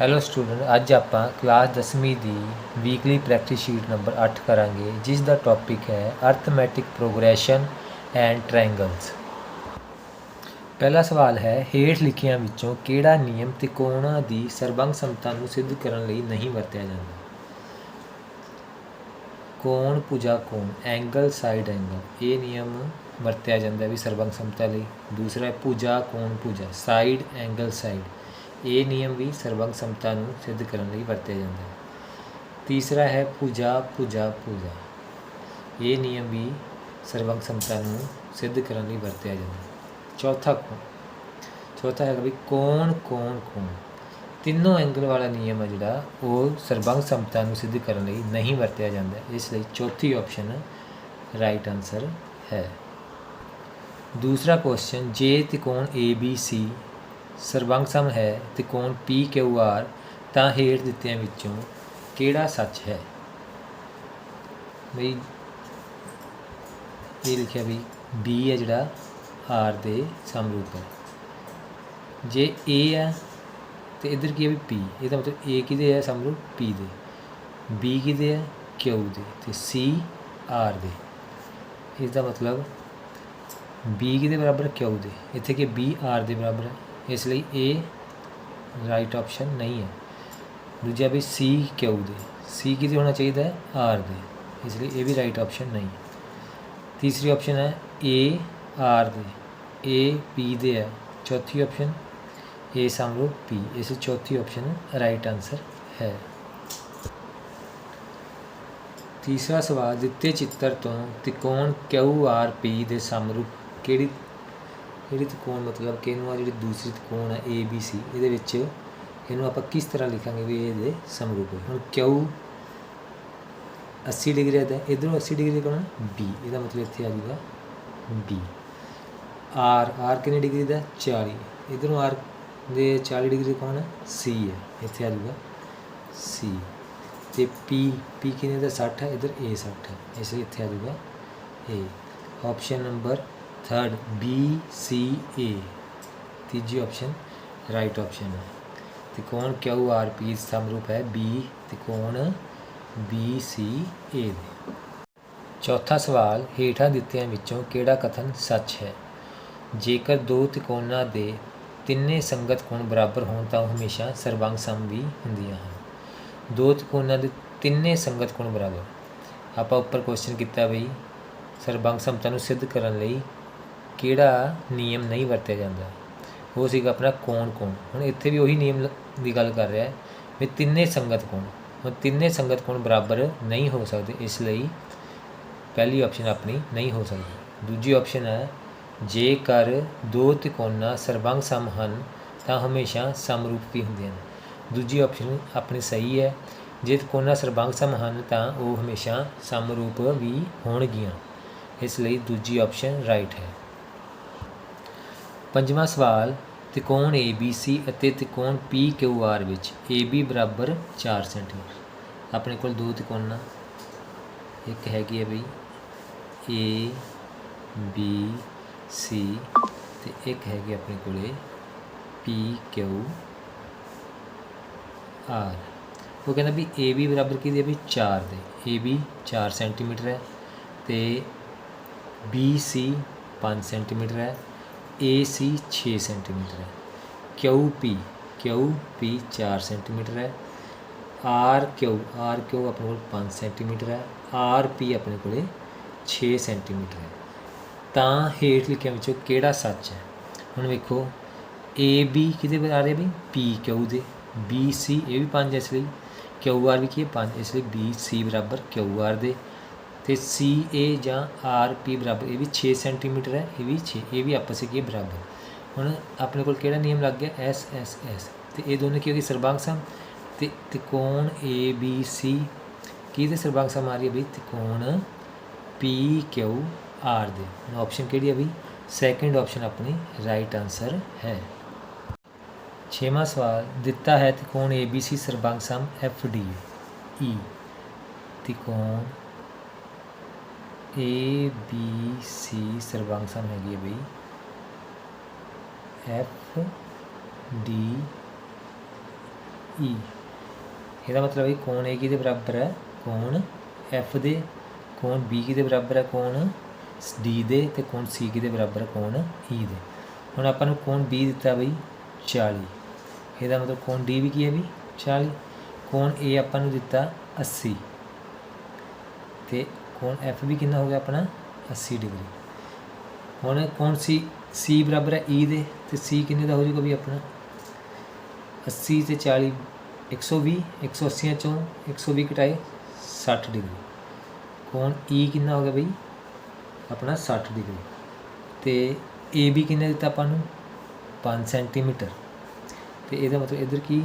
Hello student ਅੱਜ ਆਪਾਂ class 10ਵੀਂ ਦੀ ਵੀਕਲੀ ਪ੍ਰੈਕਟਿਸ ਸ਼ੀਟ ਨੰਬਰ 8 ਕਰਾਂਗੇ, ਜਿਸ ਦਾ ਟੌਪਿਕ ਹੈ ਅਰਥਮੈਟਿਕ ਪ੍ਰੋਗਰੈਸ਼ਨ ਐਂਡ ਟ੍ਰਾਇੰਗਲਸ ਪਹਿਲਾ ਸਵਾਲ ਹੈ, ਹੇਠ ਲਿਖਿਆਂ ਵਿੱਚੋਂ ਕਿਹੜਾ ਨਿਯਮ ਤਿਕੋਣਾਂ ਦੀ ਸਰਬੰਗ ਸਮਤਾ ਨੂੰ ਸਿੱਧ ਕਰਨ ਲਈ ਨਹੀਂ ਵਰਤਿਆ ਜਾਂਦਾ? ਕੋਣ ਭੁਜਾ ਕੋਣ ਐਂਗਲ ਸਾਈਡ ਐਂਗਲ ਇਹ ਨਿਯਮ ਵਰਤਿਆ ਜਾਂਦਾ ਵੀ ਸਰਬੰਗ ਸਮਤਾ ਲਈ। ਦੂਸਰਾ ਹੈ, ਭੁਜਾ ਕੋਣ ਭੁਜਾ ਸਾਈਡ ਐਂਗਲ ਸਾਈਡ ਇਹ ਨਿਯਮ ਵੀ ਸਰਬੰਗ ਸਮਤਾ ਨੂੰ ਸਿੱਧ ਕਰਨ ਲਈ ਵਰਤਿਆ ਜਾਂਦਾ ਹੈ ਤੀਸਰਾ ਹੈ ਭੁਜਾ ਭੁਜਾ ਭੁਜਾ ਇਹ ਨਿਯਮ ਵੀ ਸਰਬੰਗ ਸਮਤਾ ਨੂੰ ਸਿੱਧ ਕਰਨ ਲਈ ਵਰਤਿਆ ਜਾਂਦਾ ਹੈ। ਚੌਥਾ ਕੋਣ? ਚੌਥਾ ਹੈ ਵੀ ਕੌਣ ਕੌਣ ਕੌਣ। ਤਿੰਨੋਂ ਐਂਗਲ ਵਾਲਾ ਨਿਯਮ ਹੈ ਜਿਹੜਾ, ਉਹ ਸਰਬੰਗ ਸਮਤਾ ਨੂੰ ਸਿੱਧ ਕਰਨ ਲਈ ਨਹੀਂ ਵਰਤਿਆ ਜਾਂਦਾ ਇਸ ਲਈ ਚੌਥੀ ਆਪਸ਼ਨ ਰਾਈਟ ਆਨਸਰ ਹੈ। ਦੂਸਰਾ ਕੁਐਸਚਨ ਜੇ ਤਿਕੋਣ ABC ਸਰਬੰਗ ਸਮ ਹੈ ਤਿਕੋਣ ਆਰ, ਤਾਂ ਹੇਠ ਦਿੱਤਿਆਂ ਵਿੱਚੋਂ ਕਿਹੜਾ ਸੱਚ ਹੈ? ਬਈ, ਇਹ ਲਿਖਿਆ ਵੀ B ਹੈ ਜਿਹੜਾ R ਦੇ ਸਮਰੂਪ ਹੈ। ਜੇ A ਹੈ ਤੇ ਇਧਰ ਕੀ ਹੈ ਵੀ P? ਇਹਦਾ ਮਤਲਬ A ਕਿਹਦੇ ਹੈ ਸਮਰੂਪ? P ਦੇ। B ਕਿਹਦੇ ਹੈ? Q ਦੇ। ਤੇ C R ਦੇ। ਇਸ ਦਾ ਮਤਲਬ B ਕਿਹਦੇ ਬਰਾਬਰ ਹੈ Q ਦੇ? ਇੱਥੇ ਕਿ B, R ਦੇ ਬਰਾਬਰ ਹੈ। ਇਸ ਲਈ A ਰਾਈਟ ਆਪਸ਼ਨ ਨਹੀਂ ਹੈ। ਦੂਜਾ ਵੀ ਸੀ Q ਦੇ। ਸੀ ਕਿਹਦੇ ਹੋਣਾ ਚਾਹੀਦਾ ਹੈ? R ਦੇ। ਇਸ ਲਈ ਇਹ ਵੀ ਰਾਈਟ ਆਪਸ਼ਨ ਨਹੀਂ ਤੀਸਰੀ ਆਪਸ਼ਨ ਹੈ ਏ ਆਰ ਦੇ। ਏ ਪੀ ਦੇ ਹੈ। ਚੌਥੀ ਆਪਸ਼ਨ ਏ ਸਮਰੂਪ ਪੀ ਇਸ ਚੌਥੀ ਆਪਸ਼ਨ ਰਾਈਟ ਆਨਸਰ ਹੈ। ਤੀਸਰਾ ਸਵਾਲ, ਦਿੱਤੇ ਚਿੱਤਰ ਤੋਂ ਤਿਕੋਣ ਕਿਊ ਆਰ ਪੀ ਦੇ ਸਮਰੂਪ ਕਿਹੜੀ ਜਿਹੜੀ ਤਕੋਣ ਮਤਲਬ ਕਿ ਇਹਨੂੰ ਆ ਜਿਹੜੀ ਦੂਸਰੀ ਤਕੋਣ ਹੈ ਏ ਬੀ ਸੀ ਇਹਦੇ ਵਿੱਚ ਇਹਨੂੰ ਆਪਾਂ ਕਿਸ ਤਰ੍ਹਾਂ ਲਿਖਾਂਗੇ ਵੀ ਇਹਦੇ ਸਮਰੂਪ ਹੈ ਹੁਣ Q 80 ਡਿਗਰੀ ਹੈ ਇਧਰੋਂ 80 ਡਿਗਰੀ ਕੋਣ ਬੀ ਇਹਦਾ ਮਤਲਬ ਇੱਥੇ ਆ ਜਾਊਗਾ B ਆਰ R ਕਿੰਨੀ ਡਿਗਰੀ ਦਾ? 40 ਇਧਰੋਂ ਆਰ ਦੇ 40 ਡਿਗਰੀ ਕੋਣ ਹੈ ਸੀ ਹੈ ਇੱਥੇ ਆ ਜੂਗਾ ਸੀ ਤੇ ਪੀ ਪੀ ਕਿੰਨੇ ਦਾ 60 ਹੈ ਇਧਰ A 60 ਹੈ ਇਸ ਲਈ ਇੱਥੇ ਆ ਜੂਗਾ A option number third B, C, A. ਤੀਜੀ ਆਪਸ਼ਨ ਰਾਈਟ ਆਪਸ਼ਨ ਹੈ ਤਿਕੋਣ ਕਿਊ ਆਰ ਪੀ ਸਮਰੂਪ ਹੈ ਬੀ ਤਿਕੋਣ ਬੀ ਸੀ ਏ ਚੌਥਾ ਸਵਾਲ ਹੇਠਾਂ ਦਿੱਤਿਆਂ ਵਿੱਚੋਂ ਕਿਹੜਾ ਕਥਨ ਸੱਚ ਹੈ? ਜੇਕਰ ਦੋ ਤਿਕੋਣਾਂ ਦੇ ਤਿੰਨੇ ਸੰਗਤ ਕੋਣ ਬਰਾਬਰ ਹੋਣ ਤਾਂ ਉਹ ਹਮੇਸ਼ਾ ਸਰਬੰਗ ਸਮ ਵੀ ਹੁੰਦੀਆਂ ਹਨ। ਦੋ ਤਿਕੋਣਾਂ ਦੇ ਤਿੰਨੇ ਸੰਗਤ ਕੋਣ ਬਰਾਬਰ? ਆਪਾਂ ਉੱਪਰ ਕੁਐਸਚਨ ਕੀਤਾ ਬਈ ਸਰਬੰਗ ਸਮਤਾ ਨੂੰ ਸਿੱਧ ਕਰਨ ਲਈ ਕਿਹੜਾ ਨਿਯਮ ਨਹੀਂ ਵਰਤਿਆ ਜਾਂਦਾ? ਉਹ ਸੀਗਾ ਆਪਣਾ ਕੌਣ ਕੌਣ? ਹੁਣ ਇੱਥੇ ਵੀ ਉਹੀ ਨਿਯਮ ਦੀ ਗੱਲ ਕਰ ਰਿਹਾ ਹੈ ਵੀ ਤਿੰਨੇ ਸੰਗਤ ਕੌਣ? ਹੁਣ ਤਿੰਨੇ ਸੰਗਤ ਕੌਣ ਬਰਾਬਰ ਨਹੀਂ ਹੋ ਸਕਦੇ, ਇਸ ਲਈ ਪਹਿਲੀ ਆਪਸ਼ਨ ਆਪਣੀ ਨਹੀਂ ਹੋ ਸਕਦੀ। ਦੂਜੀ ਆਪਸ਼ਨ ਹੈ, ਜੇਕਰ ਦੋ ਤਿਕੋਣਾਂ ਸਰਬੰਗ ਸਮ ਹਨ, ਤਾਂ ਹਮੇਸ਼ਾ ਸਮਰੂਪ ਵੀ ਹੁੰਦੀਆਂ ਹਨ ਦੂਜੀ ਆਪਸ਼ਨ ਆਪਣੀ ਸਹੀ ਹੈ, ਜੇ ਤਿਕੋਣਾਂ ਸਰਬੰਗ ਸਮ ਹਨ, ਤਾਂ ਉਹ ਹਮੇਸ਼ਾ ਸਮਰੂਪ ਵੀ ਹੋਣਗੀਆਂ। ਇਸ ਲਈ ਦੂਜੀ ਆਪਸ਼ਨ ਰਾਈਟ ਹੈ। ਪੰਜਵਾਂ ਸਵਾਲ, ਤਿਕੋਣ ABC ਅਤੇ ਤਿਕੋਣ PQR ਵਿੱਚ AB ਬਰਾਬਰ 4 ਸੈਂਟੀਮੀਟਰ ਆਪਣੇ ਕੋਲ ਦੋ ਤਿਕੋਣਾਂ। ਇੱਕ ਹੈਗੀ ਹੈ ਬਈ A B C ਤੇ ਇੱਕ ਹੈਗੀ ਆਪਣੇ ਕੋਲੇ PQ R ਉਹ ਕਹਿੰਦਾ ਵੀ AB ਬਰਾਬਰ ਕਿਹਦੀ ਹੈ ਵੀ 4 ਦੇ। AB 4 ਸੈਂਟੀਮੀਟਰ ਹੈ ਤੇ BC 5 ਸੈਂਟੀਮੀਟਰ ਹੈ। ਏ ਸੀ 6 ਸੈਂਟੀਮੀਟਰ ਹੈ। Q P Q P 4 centimetre ਹੈ। ਆਰ ਕਿਊ ਆਰ ਕਿਊ ਆਪਣੇ ਕੋਲ 5 ਸੈਂਟੀਮੀਟਰ ਹੈ। ਆਰ ਪੀ ਆਪਣੇ ਕੋਲੇ 6 ਸੈਂਟੀਮੀਟਰ ਹੈ। ਤਾਂ ਹੇਠ ਲਿਖਿਆਂ ਵਿੱਚੋਂ ਕਿਹੜਾ ਸੱਚ ਹੈ? ਹੁਣ ਵੇਖੋ ਏ AB ਕਿਹਦੇ ਬਰਾਬਰ ਹੈ ਵੀ ਕਿਊ ਦੇ। ਬੀ ਸੀ ਇਹ ਵੀ 5 ਇਸ ਲਈ। QR ਵੀ ਕੀ ਹੈ? 5 ਇਸ ਲਈ। ਬੀ ਸੀ ਬਰਾਬਰ ਕਿਊ ਆਰ ਦੇ। ਤੇ CA ਜਾਂ ਆਰ ਪੀ ਬਰਾਬਰ, ਇਹ ਵੀ 6 ਸੈਂਟੀਮੀਟਰ ਹੈ, ਇਹ ਵੀ 6 ਇਹ ਵੀ ਆਪਸ ਵਿੱਚ ਬਰਾਬਰ। ਹੁਣ ਆਪਣੇ ਕੋਲ ਕਿਹੜਾ ਨਿਯਮ ਲੱਗ ਗਿਆ? S S S ਤੇ ਇਹ ਦੋਨੇ ਕੀ ਹੋ ਗਏ? ਸਰਬੰਗ ਸਮ। ਤੇ ਤਿਕੋਣ ਸੀ ਕਿਹਦੇ ਸਰਬੰਗ ਸਮ ਆ ਰਹੀ ਹੈ ਬਈ? ਤਿਕੋਣ ਪੀ PQ ਆਰ ਦੇ। ਹੁਣ ਆਪਸ਼ਨ ਕਿਹੜੀ ਹੈ ਬਈ? ਸੈਕੰਡ ਆਪਸ਼ਨ ਆਪਣੀ ਰਾਈਟ ਆਨਸਰ ਹੈ। ਛੇਵਾਂ ਸਵਾਲ, ਦਿੱਤਾ ਹੈ ਤਿਕੋਣ ABC ਸਰਬੰਗ ਸਮ FD E ਤਿਕੋਣ ਏ ਬੀ ਸੀ ਸਰਬੰਗ ਸਮ ਹੈਗੀ ਹੈ ਬਈ। F D E e। ਇਹਦਾ ਮਤਲਬ ਹੈ ਕੋਣ ਏ ਕਿਹਦੇ ਬਰਾਬਰ ਹੈ? ਕੋਣ F ਦੇ, ਕੋਣ ਬੀ ਕਿਹਦੇ ਬਰਾਬਰ ਹੈ? ਕੋਣ ਡੀ ਦੇ ਤੇ ਕੋਣ ਸੀ ਕਿਹਦੇ ਬਰਾਬਰ ਹੈ? ਕੋਣ E ਦੇ। ਹੁਣ ਆਪਾਂ ਨੂੰ ਕੋਣ ਬੀ ਦਿੱਤਾ ਬਈ 40 ਇਹਦਾ ਮਤਲਬ ਕੋਣ ਡੀ ਵੀ ਕੀ ਹੈ ਵੀ 40 ਕੋਣ ਏ ਆਪਾਂ ਨੂੰ ਦਿੱਤਾ 80 ਤੇ ਹੁਣ F ਵੀ ਕਿੰਨਾ ਹੋ ਗਿਆ ਆਪਣਾ? 80 ਡਿਗਰੀ ਹੁਣ ਕੌਣ ਸੀ C ਬਰਾਬਰ ਹੈ E ਦੇ ਤੇ C ਕਿੰਨੇ ਦਾ ਹੋ ਜਾਊਗਾ ਵੀ ਆਪਣਾ? 80 ਤੇ 40 120 180 ਚੋਂ 120 ਘਟਾਏ 60 ਡਿਗਰੀ ਕੋਣ E ਕਿੰਨਾ ਹੋ ਗਿਆ ਬਈ? ਆਪਣਾ 60 ਡਿਗਰੀ ਤੇ ਵੀ ਕਿੰਨੇ ਦਿੱਤਾ ਆਪਾਂ ਨੂੰ? 5 ਸੈਂਟੀਮੀਟਰ। ਤੇ ਇਹਦਾ ਮਤਲਬ ਇਧਰ ਕੀ?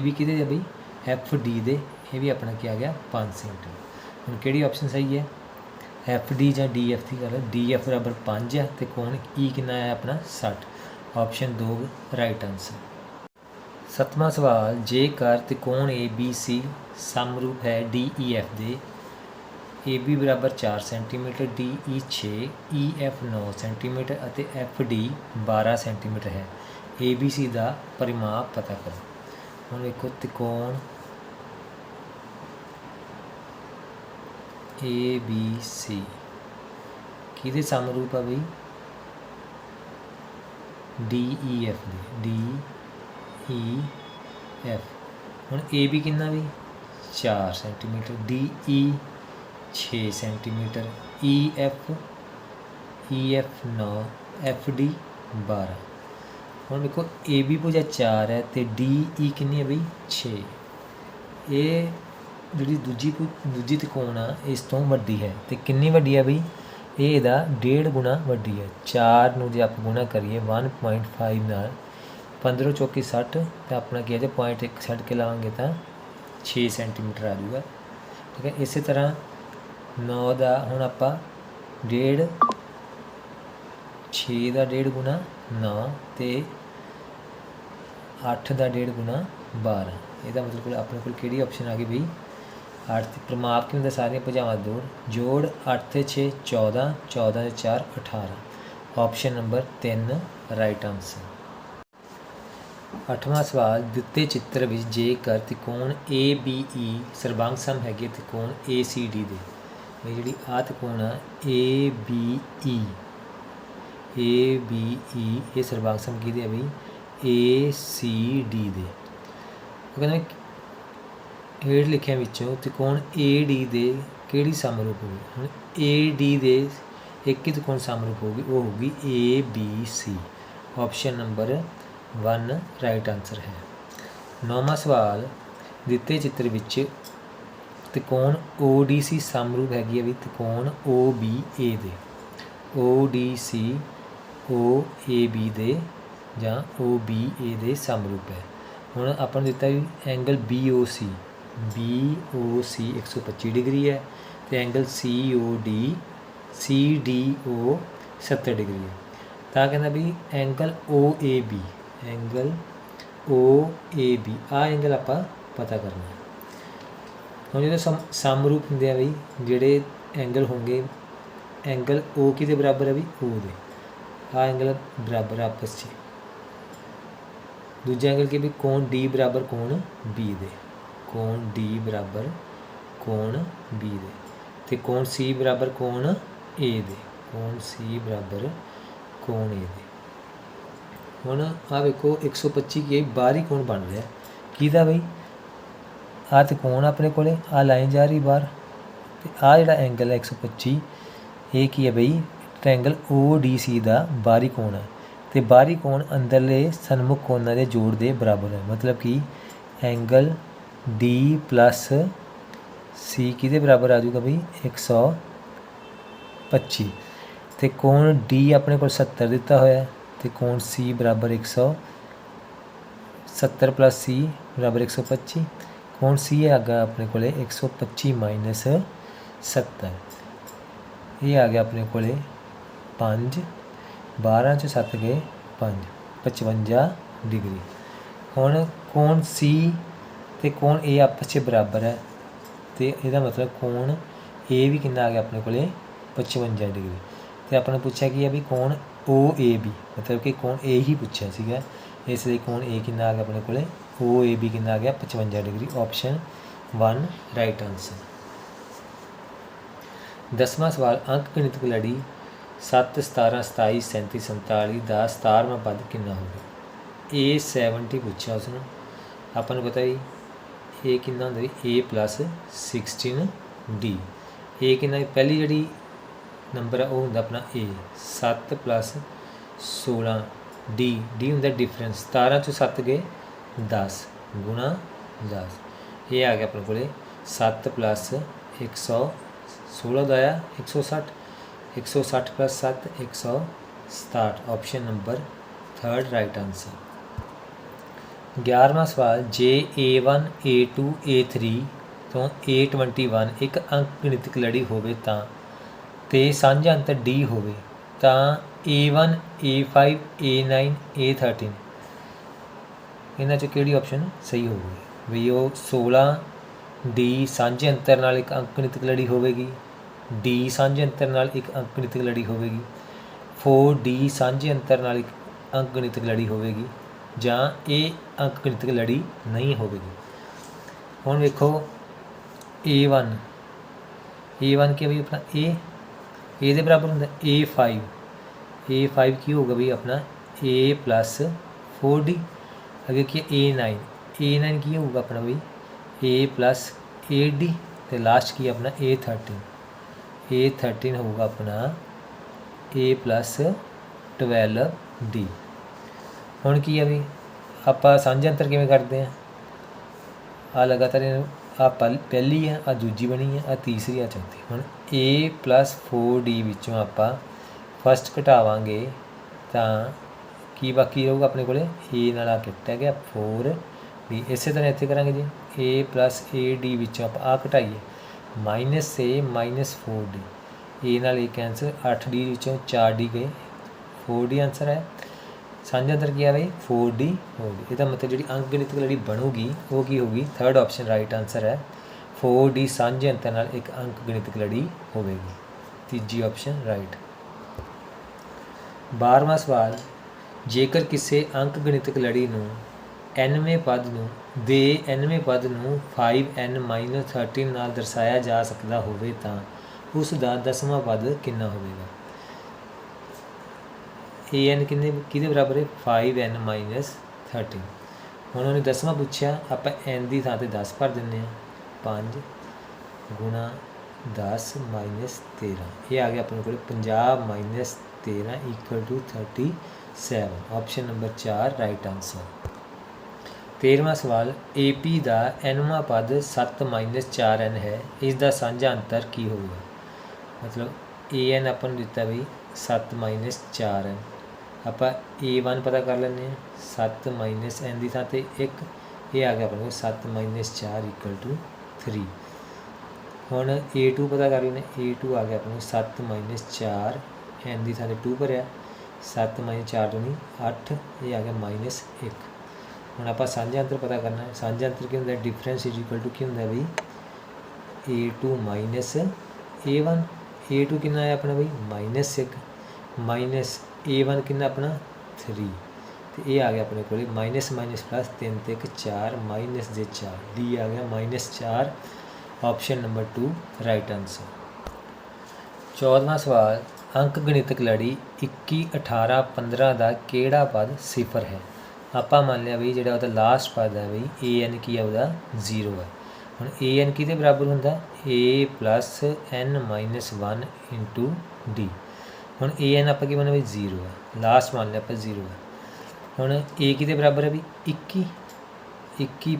ਵੀ ਕਿਹਦੇ ਹੈ ਬਈ? ਡੀ ਦੇ। ਇਹ ਵੀ ਆਪਣਾ ਕੀ ਆ ਗਿਆ? 5 ਸੈਂਟੀਮੀਟਰ। ਹੁਣ ਕਿਹੜੀ ਆਪਸ਼ਨ ਸਹੀ ਹੈ? FD ਜਾਂ ਡੀ DF ਦੀ ਗੱਲ ਡੀ DF ਬਰਾਬਰ 5 ਹੈ ਤੇ ਕੋਣ E ਕਿੰਨਾ ਹੈ? ਆਪਣਾ 60 ਆਪਸ਼ਨ 2 ਰਾਈਟ ਆਨਸਰ ਸਤਵਾਂ ਸਵਾਲ, ਜੇਕਰ ਤਿਕੋਣ ABC ਸਮਰੂਪ ਹੈ DEF ਦੇ AB ਬਰਾਬਰ 4 ਸੈਂਟੀਮੀਟਰ DE 6 EF 9 ਸੈਂਟੀਮੀਟਰ ਅਤੇ FD 12 ਸੈਂਟੀਮੀਟਰ ਹੈ। ABC ਦਾ ਪਰਿਮਾਪ ਪਤਾ ਕਰੋ। ਹੁਣ ਵੇਖੋ ਤਿਕੋਣ ਏ ਸੀ ਕਿਹਦੇ ਸਮਰੂਪ ਆ ਬਈ? ਡੀ ਈ DEF ਦੇ। ਡੀ ਈ DEF ਹੁਣ ਏ AB ਕਿੰਨਾ e, e, e, ਵੀ 4 centimetre. D E 6 centimetre. EF EF 9 ਡੀ 12 ਹੁਣ ਦੇਖੋ ਏ AB ਭੁਜਾ 4 ਹੈ ਤੇ ਈ ਕਿੰਨੀ ਹੈ ਬਈ? 6 ਇਹ ਜਿਹੜੀ ਦੂਜੀ ਦੂਜੀ ਤਿਕੋਣ ਆ, ਇਸ ਤੋਂ ਵੱਡੀ ਹੈ। ਤੇ ਕਿੰਨੀ ਵੱਡੀ ਹੈ ਬਈ? ਇਹ ਇਹਦਾ ਡੇਢ ਗੁਣਾ ਵੱਡੀ ਹੈ। 4 ਨੂੰ ਜੇ ਆਪਾਂ ਗੁਣਾ ਕਰੀਏ 1.5 ਨਾਲ 15 ਚੌਕੀ 60 ਤੇ ਆਪਣਾ ਕੀ ਹੈ ਜੇ ਪੁਆਇੰਟ ਇੱਕ ਛੱਡ ਕੇ ਲਾਵਾਂਗੇ ਤਾਂ 6 ਸੈਂਟੀਮੀਟਰ ਆ ਜਾਊਗਾ। ਠੀਕ ਹੈ? ਇਸੇ ਤਰ੍ਹਾਂ 9 ਦਾ ਹੁਣ ਆਪਾਂ ਡੇਢ 6 ਦਾ ਡੇਢ ਗੁਣਾ 9 ਤੇ 8 ਦਾ ਡੇਢ ਗੁਣਾ 12 ਇਹਦਾ ਮਤਲਬ ਕੋਲ ਆਪਣੇ ਕੋਲ ਕਿਹੜੀ ਆਪਸ਼ਨ ਆ ਗਈ ਬਈ? 8 ਤੇ ਪ੍ਰਮਾਪ ਕੀ ਹੁੰਦਾ ਸਾਰੀਆਂ ਭੁਜਾਵਾਂ ਜੋੜ ਜੋੜ 8 ਤੇ 6 14 14 ਤੇ 4 18 ਆਪਸ਼ਨ ਨੰਬਰ 3 ਰਾਈਟ ਆਨਸਰ ਅੱਠਵਾਂ ਸਵਾਲ, ਦਿੱਤੇ ਚਿੱਤਰ ਵਿੱਚ ਜੇਕਰ ਤਿਕੋਣ ABE ਸਰਬੰਗ ਸਮ ਹੈਗੇ, ਤਿਕੋਣ ACD ਦੇ। ਇਹ ਜਿਹੜੀ ਆ ਤਿਕੋਣ ਆ ABE ABE ਇਹ ਸਰਬੰਗ ਸਮ ਕਿਹਦੇ ਆ ਬਈ? ACD ਦੇ। ਉਹ ਕਹਿੰਦਾ ਹੇਠ ਲਿਖਿਆਂ ਵਿੱਚੋਂ ਤਿਕੋਣ AD ਦੇ ਕਿਹੜੀ ਸਮਰੂਪ ਹੋਵੇ ਹੁਣ AD ਦੇ ਇੱਕ ਹੀ ਤਿਕੋਣ ਸਮਰੂਪ ਹੋਊਗੀ, ਉਹ ਹੋਊਗੀ ABC option number 1 right answer ਹੈ। ਨੌਵਾਂ ਸਵਾਲ, ਦਿੱਤੇ ਚਿੱਤਰ ਵਿੱਚ ਤਿਕੋਣ ODC ਸਮਰੂਪ ਹੈਗੀ ਹੈ ਵੀ ਤਿਕੋਣ OBA ਦੇ। ODC OAB ਦੇ ਜਾਂ OBA ਦੇ ਸਮਰੂਪ ਹੈ। ਹੁਣ ਆਪਾਂ ਨੂੰ ਦਿੱਤਾ ਵੀ ਐਂਗਲ BOC BOC 125 ਡਿਗਰੀ ਹੈ ਤੇ ਐਂਗਲ COD CDO 70 ਡਿਗਰੀ ਹੈ ਤਾਂ ਕਹਿੰਦਾ ਵੀ ਐਂਗਲ OAB ਐਂਗਲ OAB ਆ ਐਂਗਲ ਆਪਾਂ ਪਤਾ ਕਰਨਾ ਹੈ ਹੁਣ ਜਿਹੜੇ ਸਮ, ਸਮਰੂਪ ਹੁੰਦੇ ਆ ਬਈ, ਜਿਹੜੇ ਐਂਗਲ ਹੋਣਗੇ ਐਂਗਲ O ਕਿਹਦੇ ਬਰਾਬਰ ਹੈ ਵੀ O ਦੇ। ਆ ਐਂਗਲ ਬਰਾਬਰ ਆਪਸ 'ਚ। ਦੂਜਾ ਐਂਗਲ ਕੀ ਵੀ ਕੋਣ D ਬਰਾਬਰ, ਕੋਣ B ਦੇ। ਕੋਣ D ਬਰਾਬਰ ਕੋਣ B ਦੇ ਤੇ ਕੋਣ C ਬਰਾਬਰ ਕੋਣ A ਦੇ, ਕੋਣ C ਬਰਾਬਰ ਕੋਣ A ਦੇ। ਹੁਣ ਆ ਵੇਖੋ 125 ਕੀ ਬਾਹਰੀ ਕੋਣ ਬਣ ਰਿਹਾ, ਕਿਹਦਾ ਬਈ? ਆ ਤੇ ਕੋਣ ਆਪਣੇ ਕੋਲੇ ਆ ਲਾਈਨ ਜਾ ਰਹੀ ਬਾਹਰ ਤੇ ਆ ਜਿਹੜਾ ਐਂਗਲ ਹੈ 125 ਇਹ ਕੀ ਹੈ ਬਈ? ਟ੍ਰਾਇੰਗਲ ODC ਦਾ ਬਾਹਰੀ ਕੋਣ ਹੈ ਤੇ ਬਾਹਰੀ ਕੋਣ ਅੰਦਰਲੇ ਸਨਮੁਖ ਕੋਣਾਂ ਦੇ ਜੋੜ ਦੇ ਬਰਾਬਰ ਹੈ। ਮਤਲਬ ਕਿ ਐਂਗਲ D C ਕਿਹਦੇ ਬਰਾਬਰ ਆ ਜਾਊਗਾ ਬਈ? 125 ਤੇ ਕੋਣ D ਆਪਣੇ ਕੋਲ 70 ਦਿੱਤਾ ਹੋਇਆ ਹੈ, ਤੇ ਕੋਣ C ਬਰਾਬਰ 100 70 ਪਲੱਸ C ਬਰਾਬਰ 125 ਕੋਣ C ਹੈਗਾ ਆਪਣੇ ਕੋਲੇ 125 ਮਾਈਨਸ 70 ਇਹ ਆ ਗਿਆ ਆਪਣੇ ਕੋਲੇ 5 12 ਚ 7 ਗਏ 5 55 ਡਿਗਰੀ। ਹੁਣ ਕੋਣ ਸੀ ਤੇ ਕੋਣ A ਆਪਸ 'ਚ ਬਰਾਬਰ ਹੈ? ਤੇ ਇਹਦਾ ਮਤਲਬ ਕੋਣ A ਵੀ ਕਿੰਨਾ ਆ ਗਿਆ ਆਪਣੇ ਕੋਲੇ? 55 ਡਿਗਰੀ ਤੇ ਆਪਾਂ ਨੂੰ ਪੁੱਛਿਆ ਕੀ ਹੈ ਵੀ ਕੋਣ OAB ਮਤਲਬ ਕਿ ਕੋਣ A ਹੀ ਪੁੱਛਿਆ ਸੀਗਾ। ਇਸ ਲਈ ਕੋਣ A ਕਿੰਨਾ ਆ ਗਿਆ ਆਪਣੇ ਕੋਲੇ? ਓ ਏ ਬੀ ਕਿੰਨਾ ਆ ਗਿਆ? 55 ਡਿਗਰੀ ਆਪਸ਼ਨ 1 ਰਾਈਟ ਆਨਸਰ ਦਸਵਾਂ ਸਵਾਲ, ਅੰਕ ਗਣਿਤਕ ਲੜੀ 7 17 27 37 47 ਦਾ 17ਵਾਂ ਪਦ ਕਿੰਨਾ ਹੋਵੇ a 70 ਪੁੱਛਿਆ ਉਸਨੂੰ। ਆਪਾਂ ਨੂੰ ਪਤਾ ਹੀ ਇਹ ਕਿੰਨਾ ਹੁੰਦਾ ਜੀ? A 16 d. A ਕਿੰਨਾ? ਪਹਿਲੀ ਜਿਹੜੀ ਨੰਬਰ ਆ, ਉਹ ਹੁੰਦਾ ਆਪਣਾ a. 7 16 d. D ਹੁੰਦਾ ਡਿਫਰੈਂਸ 17 ਚੋਂ 7 ਗਏ 10 ਗੁਣਾ 10 ਇਹ ਆ ਗਿਆ ਆਪਣੇ ਕੋਲੇ। 7 100 16 ਦਾ ਆਇਆ 160 160 plus 7 167 option number 3rd right answer 11ਵਾਂ ਸਵਾਲ, ਜੇ a1 a2 a3 ਤੋਂ a21 ਇੱਕ ਅੰਕ ਗਣਿਤਕ ਲੜੀ ਹੋਵੇ ਤਾਂ, ਤੇ ਸਾਂਝਾ ਅੰਤਰ d ਹੋਵੇ, ਤਾਂ a1 a5 a9 a13 ਇਹਨਾਂ ਚੋਂ ਕਿਹੜੀ ਆਪਸ਼ਨ ਸਹੀ ਹੋਊਗੀ? ਵੀ ਉਹ 16 d ਸਾਂਝੇ ਅੰਤਰ ਨਾਲ ਇੱਕ ਅੰਕ ਗਣਿਤਕ ਲੜੀ ਹੋਵੇਗੀ, d ਸਾਂਝੇ ਅੰਤਰ ਨਾਲ ਇੱਕ ਅੰਕ ਗਣਿਤਕ ਲੜੀ ਹੋਵੇਗੀ 4d ਸਾਂਝੇ ਅੰਤਰ ਨਾਲ ਇੱਕ ਅੰਕ ਗਣਿਤਕ ਲੜੀ ਹੋਵੇਗੀ ਜਾਂ ਇਹ ਅੰਕ ਲੜੀ ਨਹੀਂ ਹੋਵੇਗੀ। ਹੁਣ ਵੇਖੋ a1 a1 ਕੀ ਹੈ ਵੀ ਆਪਣਾ a? A ਦੇ ਬਰਾਬਰ ਹੁੰਦਾ a5 a5 ਕੀ ਹੋਗਾ ਵੀ ਆਪਣਾ a 4d ਅੱਗੇ ਕੀ ਹੈ? A9 a9 ਕੀ ਹੋਊਗਾ ਆਪਣਾ ਵੀ a 8d ਤੇ ਲਾਸਟ ਕੀ ਹੈ ਆਪਣਾ? A13 a13 ਹੋਊਗਾ ਆਪਣਾ a 12d ਹੁਣ ਕੀ ਆ ਵੀ ਆਪਾਂ ਸਾਂਝਾ ਅੰਤਰ ਕਿਵੇਂ ਕਰਦੇ ਆ? ਆ ਲਗਾਤਾਰ ਆ ਪਹਿਲੀ ਹੈ ਆ ਦੂਜੀ ਬਣੀ ਹੈ ਆ ਤੀਸਰੀ ਆ ਚੌਥੀ। ਹੁਣ a 4d ਵਿੱਚੋਂ ਆਪਾਂ ਫਸਟ ਘਟਾਵਾਂਗੇ ਤਾਂ ਕੀ ਬਾਕੀ ਰਹੂਗਾ ਆਪਣੇ ਕੋਲੇ? A ਨਾਲ ਆ ਕੱਟਿਆ ਗਿਆ 4d ਇਸੇ ਤਰ੍ਹਾਂ ਇੱਥੇ ਕਰਾਂਗੇ ਜੀ। A ad ਵਿੱਚੋਂ ਆਪਾਂ ਆ ਘਟਾਈਏ। Minus a minus 4d a ਨਾਲ ਇਹ ਕੈਂਸਲ 8d ਵਿੱਚੋਂ 4d ਗਏ। 4d ਆਨਸਰ ਹੈ। ਸਾਂਝਾ ਅੰਤਰ ਕੀ ਆ ਬਈ? 4d 4d ਇਹਦਾ ਮਤਲਬ ਜਿਹੜੀ ਅੰਕ ਗਣਿਤਕ ਲੜੀ ਬਣੂਗੀ, ਉਹ ਕੀ ਹੋਗੀ ਥਰਡ ਆਪਸ਼ਨ ਰਾਈਟ ਆਨਸਰ ਹੈ। 4d ਸਾਂਝੇ ਅੰਤਰ ਨਾਲ ਇੱਕ ਅੰਕ ਗਣਿਤਕ ਲੜੀ ਹੋਵੇਗੀ। ਤੀਜੀ ਆਪਸ਼ਨ ਰਾਈਟ 12ਵਾਂ ਸਵਾਲ, ਜੇਕਰ ਕਿਸੇ ਅੰਕ ਗਣਿਤਕ ਲੜੀ ਨੂੰ nਵੇਂ ਪਦ ਨੂੰ, ਦੇ nਵੇਂ ਪਦ ਨੂੰ 5n 13 ਨਾਲ ਦਰਸਾਇਆ ਜਾ ਸਕਦਾ ਹੋਵੇ ਤਾਂ ਉਸ ਦਾ ਦਸਵਾਂ ਪਦ ਕਿੰਨਾ ਹੋਵੇਗਾ? An ਕਿੰਨੇ ਕਿਹਦੇ ਬਰਾਬਰ ਹੈ? 5n 13 ਹੁਣ ਉਹਨੇ ਦਸਵਾਂ ਪੁੱਛਿਆ, ਆਪਾਂ n ਦੀ ਥਾਂ ਤੇ 10 ਭਰ ਦਿੰਨੇ ਆ 5 ਗੁਣਾ 10 13 ਇਹ ਆ ਗਿਆ ਆਪਣੇ ਕੋਲ 50 13 equal to 37 option number 4 right answer 13ਵਾਂ ਸਵਾਲ AP ਦਾ nਵਾਂ ਪਦ 7 4n ਹੈ। ਇਸ ਦਾ ਸਾਂਝਾ ਅੰਤਰ ਕੀ ਹੋਊਗਾ? ਮਤਲਬ an ਆਪਾਂ ਨੂੰ ਦਿੱਤਾ ਵੀ 7 4n ਆਪਾਂ a1 ਪਤਾ ਕਰ ਲੈਂਦੇ ਹਾਂ 7 n ਦੀ ਥਾਂ ਤੇ 1 ਇਹ ਆ ਗਿਆ ਆਪਣੇ ਕੋਲ 7 4 3 ਹੁਣ a2 ਪਤਾ ਕਰ ਲੈਂਦੇ a2 ਆ ਗਿਆ ਆਪਣੇ ਕੋਲ 7 4 n ਦੀ ਥਾਂ ਤੇ 2 ਭਰਿਆ। 7 4 ਤੋਂ ਨਹੀਂ 8 ਇਹ ਆ ਗਿਆ ਮਾਈਨਸ 1 ਹੁਣ ਆਪਾਂ ਸਾਂਝਾ ਅੰਤਰ ਪਤਾ ਕਰਨਾ ਹੈ, ਸਾਂਝਾ ਅੰਤਰ ਕੀ ਹੁੰਦਾ ਹੈ? ਡਿਫਰੈਂਸ ਇਜ਼ ਇਕੁਅਲ ਟੂ ਕੀ ਹੁੰਦਾ ਹੈ ਬਈ? A2 ਮਾਈਨਸ a1 a2 ਕਿੰਨਾ ਹੈ ਆਪਣਾ ਬਈ? ਮਾਈਨਸ 1 ਮਾਈਨਸ a1 ਕਿੰਨਾ ਆਪਣਾ? 3 ਤੇ ਇਹ ਆ ਗਿਆ ਆਪਣੇ ਕੋਲੇ। ਮਾਈਨਸ ਮਾਈਨਸ ਪਲੱਸ 3 ਤੇ 1 4 ਮਾਈਨਸ ਦੇ 4 d ਆ ਗਿਆ minus 4 option number 2 right answer 14ਵਾਂ ਸਵਾਲ, ਅੰਕ ਗਣਿਤਕ ਲੜੀ 21 18 15 ਦਾ ਕਿਹੜਾ ਪਦ ਸਿਫਰ ਹੈ? ਆਪਾਂ ਮੰਨ ਲਿਆ ਵੀ ਜਿਹੜਾ ਉਹਦਾ ਲਾਸਟ ਪਦ ਹੈ ਬਈ an ਕੀ ਹੈ ਉਹਦਾ 0 ਹੈ। ਹੁਣ an ਕਿਹਦੇ ਬਰਾਬਰ ਹੁੰਦਾ? A n 1 d ਹੁਣ an ਆਪਾਂ ਕੀ ਮੰਨਿਆ ਵੀ 0 ਹੈ। ਲਾਸਟ ਮੰਨ ਲਿਆ ਆਪਾਂ 0 ਹੈ। ਹੁਣ a ਕਿਹਦੇ ਬਰਾਬਰ ਹੈ ਵੀ? 21 21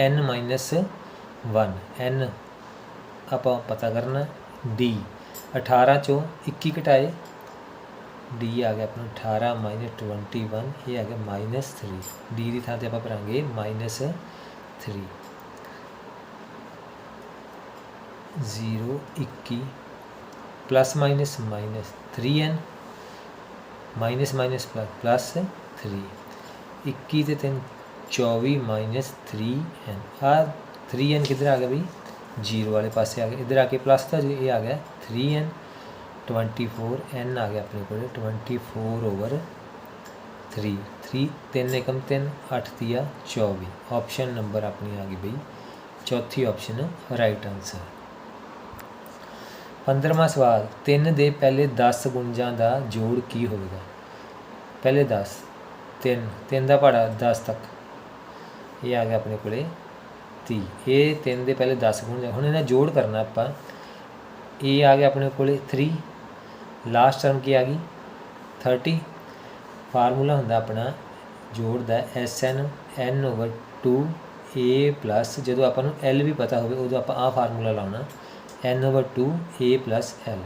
n 1 n ਆਪਾਂ ਪਤਾ ਕਰਨਾ d 18 ਚੋਂ 21 ਘਟਾਏ। D ਆ ਗਿਆ ਆਪਣਾ 18 21 ਇਹ ਆ ਗਿਆ -3 d ਦੀ ਥਾਂ ਤੇ ਆਪਾਂ ਭਰਾਂਗੇ -3 0 21 plus minus minus 3n minus minus plus 3 21 ਤੇ 3 24 ਮਾਈਨਸ 3n ਆ 3n ਕਿੱਧਰ ਆ ਗਿਆ ਬਈ? 0 ਵਾਲੇ ਪਾਸੇ ਆ ਗਿਆ ਇਧਰ ਆ ਕੇ ਪਲੱਸ ਤਾਂ ਇਹ ਆ ਗਿਆ 3n 24 n ਆ ਗਿਆ ਆਪਣੇ ਕੋਲ 24 ਓਵਰ 3 3 3 ਏਕਮ 3 8 ਤੀਆ 24 ਆਪਸ਼ਨ ਨੰਬਰ ਆਪਣੀ ਆ ਗਈ ਬਈ। ਚੌਥੀ ਆਪਸ਼ਨ ਰਾਈਟ ਆਨਸਰ 15ਵਾਂ ਸਵਾਲ 3 ਦੇ ਪਹਿਲੇ 10 ਗੁੰਜਾਂ ਦਾ ਜੋੜ ਕੀ ਹੋਵੇਗਾ? ਪਹਿਲੇ 10 3 3 ਦਾ ਪਹਾੜਾ 10 ਤੱਕ। ਇਹ ਆ ਗਿਆ ਆਪਣੇ ਕੋਲੇ 30 ਇਹ 3 ਦੇ ਪਹਿਲੇ 10 ਗੁੰਜ ਹੁਣ ਇਹਨਾਂ ਜੋੜ ਕਰਨਾ ਆਪਾਂ। ਇਹ ਆ ਗਿਆ ਆਪਣੇ ਕੋਲੇ 3 ਲਾਸਟ ਟਰਮ ਕੀ ਆ ਗਈ? 30 ਫਾਰਮੂਲਾ ਹੁੰਦਾ ਆਪਣਾ ਜੋੜ ਦਾ Sn, n 2 a ਪਲੱਸ ਜਦੋਂ ਆਪਾਂ ਨੂੰ l ਵੀ ਪਤਾ ਹੋਵੇ, ਉਦੋਂ ਆਪਾਂ ਆਹ ਫਾਰਮੂਲਾ ਲਾਉਣਾ। N 2 a l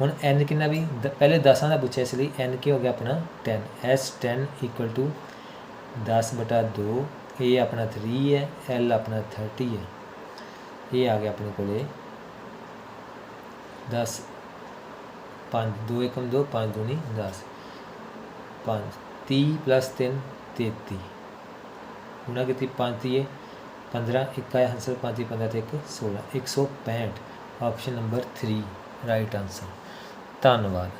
ਹੁਣ n ਕਿੰਨਾ ਵੀ, ਦ- ਪਹਿਲੇ 10 ਦਾ ਪੁੱਛਿਆ ਇਸ ਲਈ n ਕੀ ਹੋ ਗਿਆ ਆਪਣਾ 10 s10 10 ਬਟਾ 2 a ਆਪਣਾ 3 ਹੈ, l ਆਪਣਾ 30 ਹੈ। ਇਹ ਆ ਗਿਆ ਆਪਣੇ ਕੋਲੇ 10 5 2 ਏਕਮ 2 5 ਦੂਣੀ 10 5 30 ਪਲੱਸ 3 33 ਗੁਣਾ ਕੀਤੀ 5 ਤੀਏ 15 ਇੱਕ ਆਇਆ ਹੰਸਰ 5 15 ਤੇ 1 16 165 ਆਪਸ਼ਨ ਨੰਬਰ 3 ਰਾਈਟ ਆਨਸਰ ਧੰਨਵਾਦ।